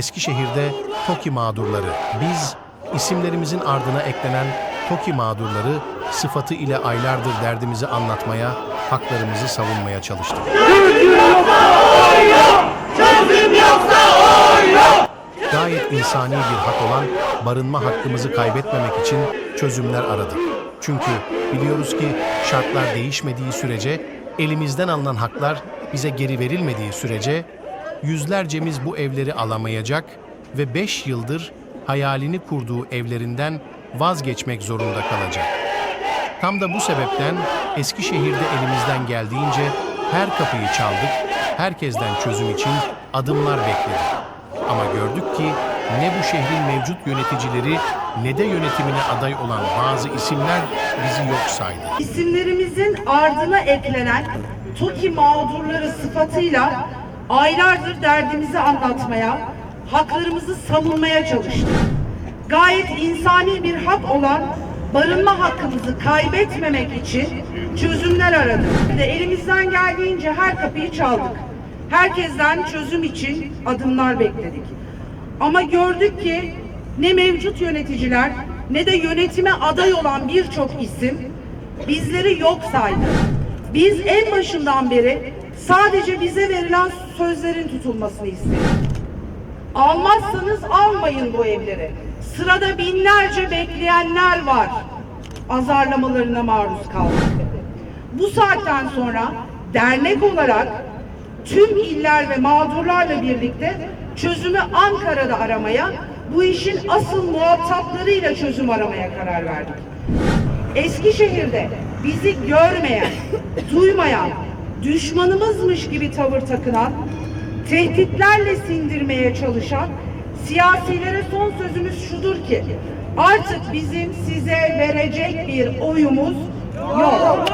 Eskişehir'de TOKİ mağdurları. Biz isimlerimizin ardına eklenen TOKİ mağdurları sıfatı ile aylardır derdimizi anlatmaya, haklarımızı savunmaya çalıştık. Gayet insani bir hak olan barınma hakkımızı kaybetmemek için çözümler aradık. Çünkü biliyoruz ki şartlar değişmediği sürece, elimizden alınan haklar bize geri verilmediği sürece yüzlercemiz bu evleri alamayacak ve 5 yıldır hayalini kurduğu evlerinden vazgeçmek zorunda kalacak. Tam da bu sebepten Eskişehir'de elimizden geldiğince her kapıyı çaldık, herkesten çözüm için adımlar bekledik. Ama gördük ki ne bu şehrin mevcut yöneticileri ne de yönetimine aday olan bazı isimler bizi yok saydı. İsimlerimizin ardına eklenen TOKİ mağdurları sıfatıyla aylardır derdimizi anlatmaya, haklarımızı savunmaya çalıştık. Gayet insani bir hak olan barınma hakkımızı kaybetmemek için çözümler aradık. Ve elimizden geldiğince her kapıyı çaldık. Herkesten çözüm için adımlar bekledik. Ama gördük ki ne mevcut yöneticiler ne de yönetime aday olan birçok isim bizleri yok saydı. Biz en başından beri sadece bize verilen sözlerin tutulmasını istedik. Almazsanız almayın bu evleri. Sırada binlerce bekleyenler var. Azarlamalarına maruz kaldık. Bu saatten sonra dernek olarak tüm iller ve mağdurlarla birlikte çözümü Ankara'da aramaya, bu işin asıl muhataplarıyla çözüm aramaya karar verdik. Eskişehir'de bizi görmeyen, duymayan, düşmanımızmış gibi tavır takınan, tehditlerle sindirmeye çalışan siyasilere son sözümüz şudur ki artık bizim size verecek bir oyumuz yok.